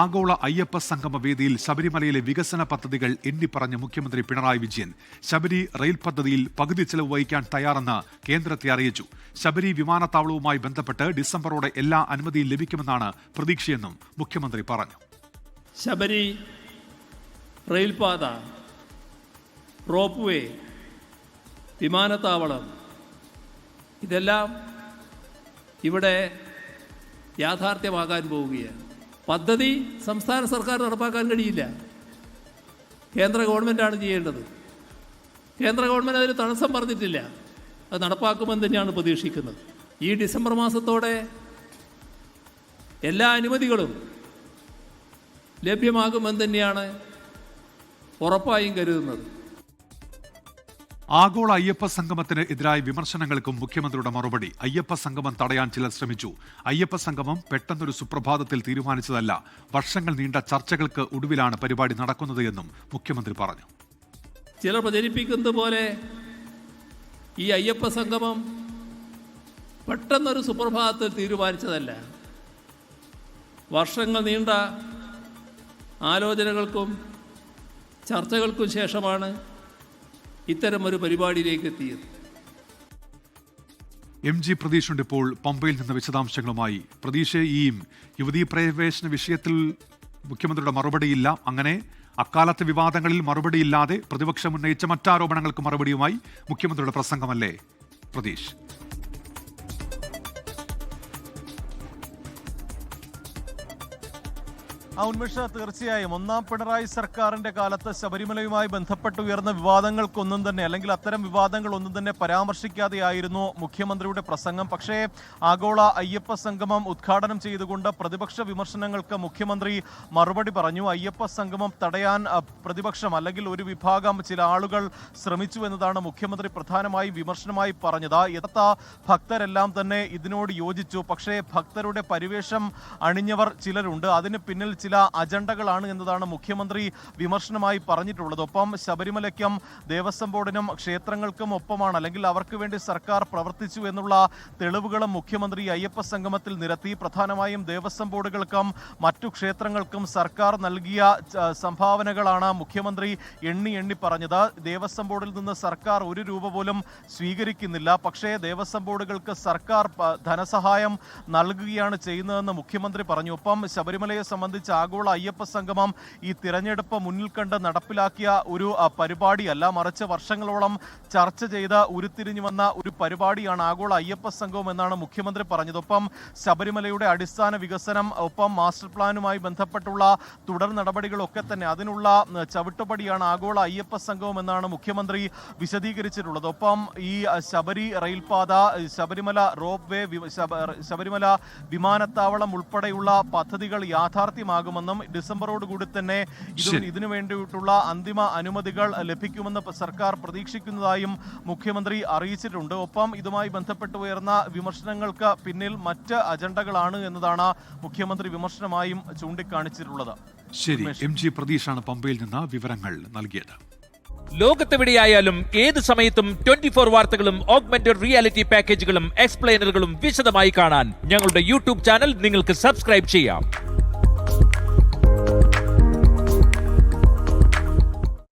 ആഗോള അയ്യപ്പ സംഗമ വേദിയിൽ ശബരിമലയിലെ വികസന പദ്ധതികൾ എണ്ണിപ്പറഞ്ഞ മുഖ്യമന്ത്രി പിണറായി വിജയൻ ശബരി റെയിൽ പദ്ധതിയിൽ പകുതി ചെലവ് വഹിക്കാൻ തയ്യാറെന്ന് കേന്ദ്രത്തെ അറിയിച്ചു. ശബരി വിമാനത്താവളവുമായി ബന്ധപ്പെട്ട് ഡിസംബറോടെ എല്ലാ അനുമതിയും ലഭിക്കുമെന്നാണ് പ്രതീക്ഷയെന്നും മുഖ്യമന്ത്രി പറഞ്ഞു. ശബരി റെയിൽപാത റോപ്പ് വേ വിമാനത്താവളം ഇതെല്ലാം ഇവിടെ യാഥാർത്ഥ്യമാകാൻ പോവുകയാണ്. പദ്ധതി സംസ്ഥാന സർക്കാർ നടപ്പാക്കാൻ കഴിയില്ല. കേന്ദ്ര ഗവൺമെന്റാണ് ചെയ്യേണ്ടത്. കേന്ദ്ര ഗവൺമെന്റ് അതിന് തടസ്സം പറഞ്ഞിട്ടില്ല. അത് നടപ്പാക്കുമെന്ന് തന്നെയാണ് പ്രതീക്ഷിക്കുന്നത്. ഈ ഡിസംബർ മാസത്തോടെ എല്ലാ അനുമതികളും ലഭ്യമാകുമെന്ന് തന്നെയാണ് ഉറപ്പായും കരുതുന്നത്. ആഗോള അയ്യപ്പ സംഗമത്തിന് എതിരായ വിമർശനങ്ങൾക്കും മുഖ്യമന്ത്രിയുടെ മറുപടി. അയ്യപ്പ സംഗമം തടയാൻ ചിലർ ശ്രമിച്ചു. അയ്യപ്പ സംഗമം പെട്ടെന്നൊരു സുപ്രഭാതത്തിൽ തീരുമാനിച്ചതല്ല. വർഷങ്ങൾ നീണ്ട ചർച്ചകൾക്ക് ഒടുവിലാണ് പരിപാടി നടക്കുന്നത് എന്നും മുഖ്യമന്ത്രി പറഞ്ഞു. ചിലർ പ്രചരിപ്പിക്കുന്നത് പോലെ ഈ അയ്യപ്പ സംഗമം പെട്ടെന്നൊരു സുപ്രഭാതത്തിൽ തീരുമാനിച്ചതല്ല. വർഷങ്ങൾ നീണ്ട ആലോചനകൾക്കും ചർച്ചകൾക്കും ശേഷമാണ് ഇത്തരമൊരു പരിപാടിയിലേക്ക് എത്തിയത്. എം ജി പ്രതീഷുണ്ട് ഇപ്പോൾ പമ്പയിൽ നിന്ന് വിശദാംശങ്ങളുമായി പ്രതീഷ് ഈ യുവതീ പ്രവേശന വിഷയത്തിൽ മുഖ്യമന്ത്രിയുടെ മറുപടിയില്ല. അങ്ങനെ അക്കാലത്തെ വിവാദങ്ങളിൽ മറുപടിയില്ലാതെ പ്രതിപക്ഷം ഉന്നയിച്ച മറ്റാരോപണങ്ങൾക്ക് മറുപടിയുമായി മുഖ്യമന്ത്രിയുടെ പ്രസംഗമല്ലേ പ്രതീഷ്? ആ ഉന്മേഷ തീർച്ചയായും. ഒന്നാം പിണറായി സർക്കാരിന്റെ കാലത്ത് ശബരിമലയുമായി ബന്ധപ്പെട്ട് ഉയർന്ന വിവാദങ്ങൾക്കൊന്നും തന്നെ അല്ലെങ്കിൽ അത്തരം വിവാദങ്ങൾ ഒന്നും തന്നെ പരാമർശിക്കാതെയായിരുന്നു മുഖ്യമന്ത്രിയുടെ പ്രസംഗം. പക്ഷേ ആഗോള അയ്യപ്പ സംഗമം ഉദ്ഘാടനം ചെയ്തുകൊണ്ട് പ്രതിപക്ഷ വിമർശനങ്ങൾക്ക് മുഖ്യമന്ത്രി മറുപടി പറഞ്ഞു. അയ്യപ്പ സംഗമം തടയാൻ പ്രതിപക്ഷം അല്ലെങ്കിൽ ഒരു വിഭാഗം ചില ആളുകൾ ശ്രമിച്ചു എന്നതാണ് മുഖ്യമന്ത്രി പ്രധാനമായി വിമർശനമായി പറഞ്ഞത്. യഥാർത്ഥ ഭക്തരെല്ലാം തന്നെ ഇതിനോട് യോജിച്ചു. പക്ഷേ ഭക്തരുടെ പരിവേഷം അണിഞ്ഞവർ ചിലരുണ്ട്. അതിന് പിന്നിൽ ചില അജണ്ടകളാണ് എന്നതാണ് മുഖ്യമന്ത്രി വിമർശനമായി പറഞ്ഞിട്ടുള്ളത്. ഒപ്പം ശബരിമലയ്ക്കും ദേവസ്വം ബോർഡിനും ക്ഷേത്രങ്ങൾക്കും ഒപ്പമാണ്. അല്ലെങ്കിൽ അവർക്ക് വേണ്ടി സർക്കാർ പ്രവർത്തിച്ചു എന്നുള്ള തെളിവുകളും മുഖ്യമന്ത്രി അയ്യപ്പ സംഗമത്തിൽ നിരത്തി. പ്രധാനമായും ദേവസ്വം ബോർഡുകൾക്കും മറ്റു ക്ഷേത്രങ്ങൾക്കും സർക്കാർ നൽകിയ സംഭാവനകളാണ് മുഖ്യമന്ത്രി എണ്ണി എണ്ണി പറഞ്ഞത്. ദേവസ്വം ബോർഡിൽ നിന്ന് സർക്കാർ ഒരു രൂപ പോലും സ്വീകരിക്കുന്നില്ല. പക്ഷേ ദേവസ്വം ബോർഡുകൾക്ക് സർക്കാർ ധനസഹായം നൽകുകയാണ് ചെയ്യുന്നതെന്ന് മുഖ്യമന്ത്രി പറഞ്ഞു. ഒപ്പം ശബരിമലയെ സംബന്ധിച്ച് ആഗോള അയ്യപ്പ സംഗമം ഈ തിരഞ്ഞെടുപ്പ് മുന്നിൽ കണ്ട് നടപ്പിലാക്കിയ ഒരു പരിപാടിയല്ല. മറിച്ച് വർഷങ്ങളോളം ചർച്ച ചെയ്ത് ഉരുത്തിരിഞ്ഞു വന്ന ഒരു പരിപാടിയാണ് ആഗോള അയ്യപ്പ സംഗമം എന്നാണ് മുഖ്യമന്ത്രി പറഞ്ഞത്. ഒപ്പം ശബരിമലയുടെ അടിസ്ഥാന വികസനം ഒപ്പം മാസ്റ്റർ പ്ലാനുമായി ബന്ധപ്പെട്ടുള്ള തുടർ നടപടികളൊക്കെ തന്നെ അതിനുള്ള ചവിട്ടുപടിയാണ് ആഗോള അയ്യപ്പ സംഗമം എന്നാണ് മുഖ്യമന്ത്രി വിശദീകരിച്ചിട്ടുള്ളത്. ഒപ്പം ഈ ശബരി റെയിൽപാത ശബരിമല റോപ്പ് വേ ശബരിമല വിമാനത്താവളം ഉൾപ്പെടെയുള്ള പദ്ധതികൾ യാഥാർത്ഥ്യമാകുമെന്നും ഡിസംബറോടുകൂടി തന്നെ ഇത് ശരി. ഇതിനു വേണ്ടിയിട്ടുള്ള അന്തിമ അനുമതികൾ ലഭിക്കുമെന്ന് സർക്കാർ പ്രതീക്ഷിക്കുന്നതായും മുഖ്യമന്ത്രി അറിയിച്ചിട്ടുണ്ട്. ഒപ്പം ഇതുമായി ബന്ധപ്പെട്ട് ഉയർന്ന വിമർശനങ്ങൾക്ക് പിന്നിൽ മറ്റ് അജണ്ടകളാണ് എന്നതാണ് മുഖ്യമന്ത്രി വിമർശനമായും ചൂണ്ടിക്കാണിച്ചിട്ടുള്ളത്. ശരി. എം ജി പ്രതീഷാണ് പമ്പയിൽ നിന്ന് വിവരങ്ങൾ നൽകിയത്. ലോകത്തെവിടെയായാലും ഏത് സമയത്തും ട്വന്റി ഫോർ വാർത്തകളും ഓഗ്മെന്റഡ് റിയാലിറ്റി പാക്കേജുകളും എക്സ്പ്ലെയിനറുകളും വിശദമായി കാണാൻ ഞങ്ങളുടെ യൂട്യൂബ് ചാനൽ നിങ്ങൾക്ക് സബ്സ്ക്രൈബ് ചെയ്യാം.